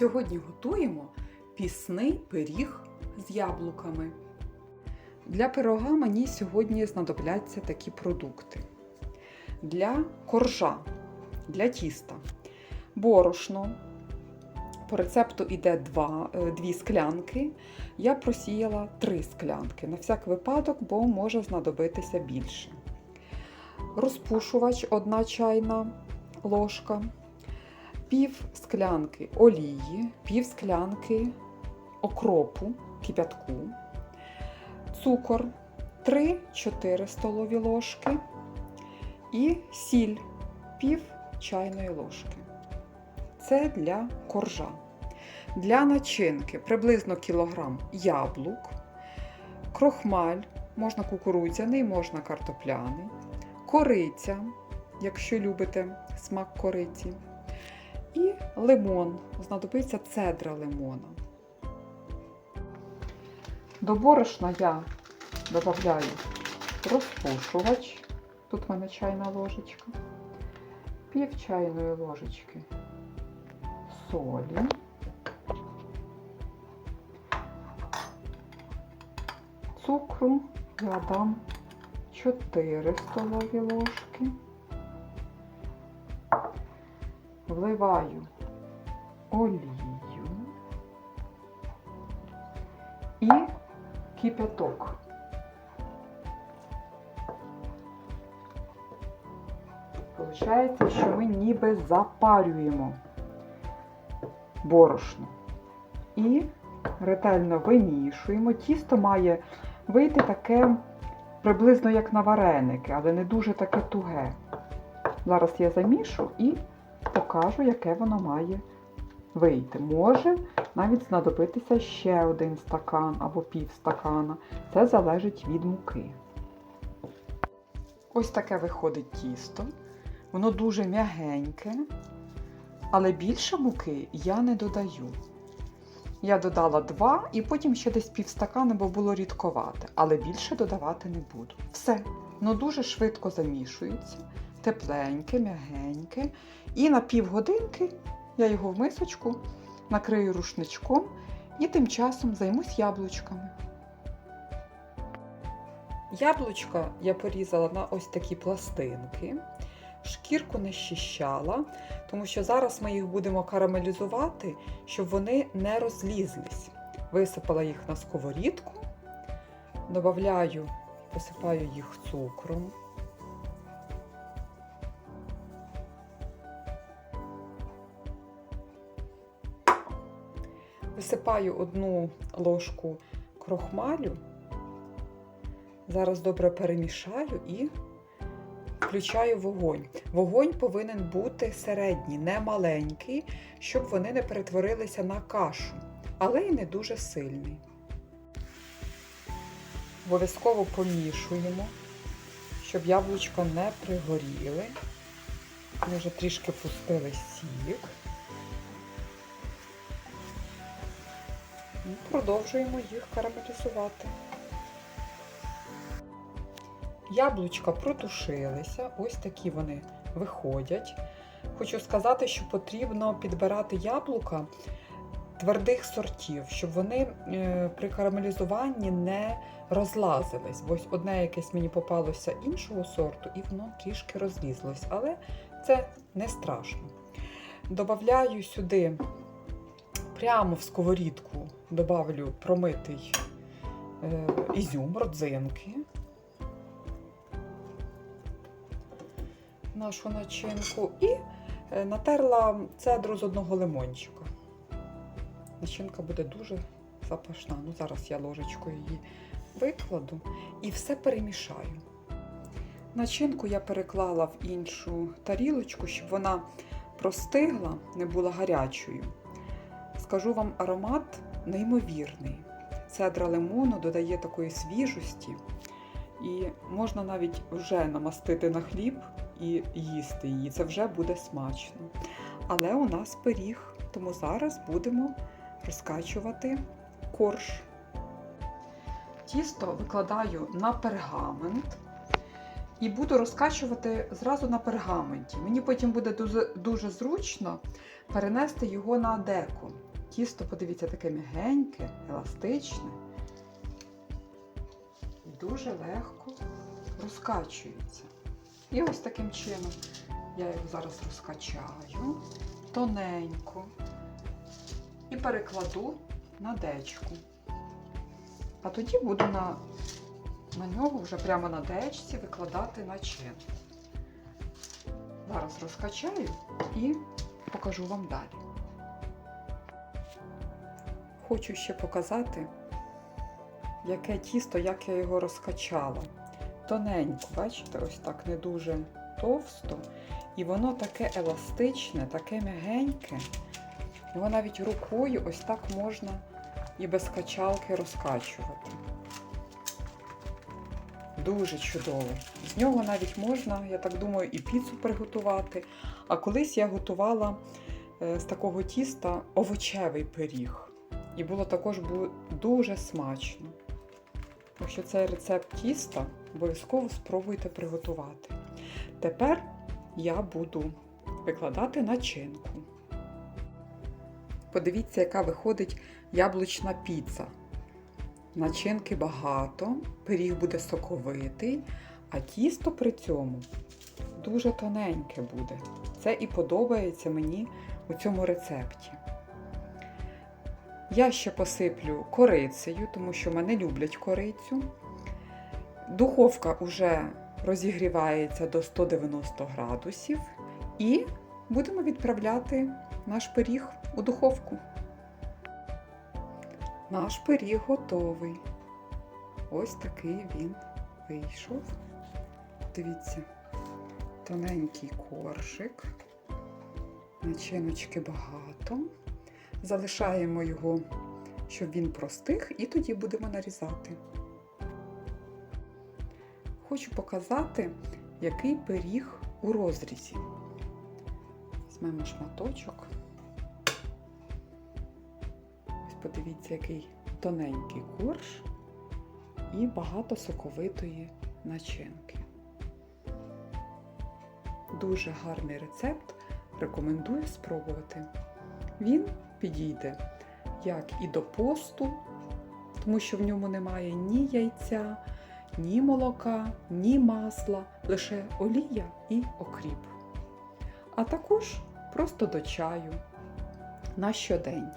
Сьогодні готуємо пісний пиріг з яблуками. Для пирога мені сьогодні знадобляться такі продукти. Для коржа, для тіста, борошно. По рецепту йде 2, 2 склянки. Я просіяла 3 склянки. На всяк випадок, бо може знадобитися більше. Розпушувач 1 чайна ложка, пів склянки олії, пів склянки окропу, кипятку, цукор 3-4 столові ложки і сіль пів чайної ложки. Це для коржа. Для начинки приблизно кілограм яблук, крохмаль, можна кукурудзяний, можна картопляний, кориця, якщо любите смак кориці, і лимон. Знадобиться цедра лимона. До борошна я додаю розпушувач. Тут в мене чайна ложечка, пів чайної ложечки солі. Цукру я дам 4 столові ложки. Вливаю олію і кипяток. Получається, що ми ніби запарюємо борошно. І ретельно вимішуємо. Тісто має вийти таке приблизно як на вареники, але не дуже таке туге. Зараз я замішу і покажу, яке воно має вийти. Може навіть знадобитися ще один стакан або пів стакана. Це залежить від муки. Ось таке виходить тісто. Воно дуже м'ягеньке, але більше муки я не додаю. Я додала два і потім ще десь пів стакана, бо було рідковате, але більше додавати не буду. Все, воно дуже швидко замішується, тепленьке, м'ягеньке. І на півгодинки я його в мисочку накрию рушничком і тим часом займусь яблучками. Яблучка я порізала на ось такі пластинки. Шкірку не щищала, тому що зараз ми їх будемо карамелізувати, щоб вони не розлізлись. Висипала їх на сковорідку, додаю, посипаю їх цукром. Висипаю одну ложку крохмалю, зараз добре перемішаю і включаю вогонь. Вогонь повинен бути середній, не маленький, щоб вони не перетворилися на кашу, але й не дуже сильний. Обов'язково помішуємо, щоб яблучко не пригоріли. Ми вже трішки пустили сік. Продовжуємо їх карамелізувати. Яблучка протушилися, ось такі вони виходять. Хочу сказати, що потрібно підбирати яблука твердих сортів, щоб вони е, при карамелізуванні не розлазились. Бо одне якесь мені попалося іншого сорту, і воно трішки розлізлось, але це не страшно. Добавляю сюди прямо в сковорідку добавлю промитий е, ізюм, родзинки. нашу начинку і е, натерла цедру з одного лимончика. Начинка буде дуже запашна. Ну, Зараз я ложечкою її викладу і все перемішаю. Начинку я переклала в іншу тарілочку, щоб вона простигла, не була гарячою. Скажу вам, аромат неймовірний. Цедра лимону додає такої свіжості, і можна навіть вже намастити на хліб і їсти її. Це вже буде смачно. Але у нас пиріг, тому зараз будемо розкачувати корж. Тісто викладаю на пергамент і буду розкачувати зразу на пергаменті. Мені потім буде дуже, дуже зручно перенести його на деко. Тісто, подивіться, таке м'ягеньке, еластичне і дуже легко розкачується. І ось таким чином я його зараз розкачаю тоненько і перекладу на дечку. А тоді буду на, на нього вже прямо на дечці викладати начинку. Зараз розкачаю і покажу вам далі. Хочу ще показати, яке тісто, як я його розкачала. Тоненько, бачите, ось так не дуже товсто. І воно таке еластичне, таке м'ягеньке. Його навіть рукою ось так можна і без качалки розкачувати. Дуже чудово. З нього навіть можна, я так думаю, і піцу приготувати. А колись я готувала е, з такого тіста овочевий пиріг. І було також дуже смачно. Так що цей рецепт тіста обов'язково спробуйте приготувати. Тепер я буду викладати начинку. Подивіться, яка виходить яблучна піца. Начинки багато, пиріг буде соковитий, а тісто при цьому дуже тоненьке буде. Це і подобається мені у цьому рецепті. Я ще посиплю корицею, тому що мене люблять корицю. Духовка вже розігрівається до 190 градусів. І будемо відправляти наш пиріг у духовку. Наш пиріг готовий. Ось такий він вийшов. Дивіться, тоненький коржик, начиночки багато. Залишаємо його, щоб він простих, і тоді будемо нарізати. Хочу показати, який пиріг у розрізі. Візьмемо шматочок. Ось подивіться, який тоненький корж і багато соковитої начинки. Дуже гарний рецепт. Рекомендую спробувати. Він підійде як і до посту, тому що в ньому немає ні яйця, ні молока, ні масла, лише олія і окріп. А також просто до чаю на щодень.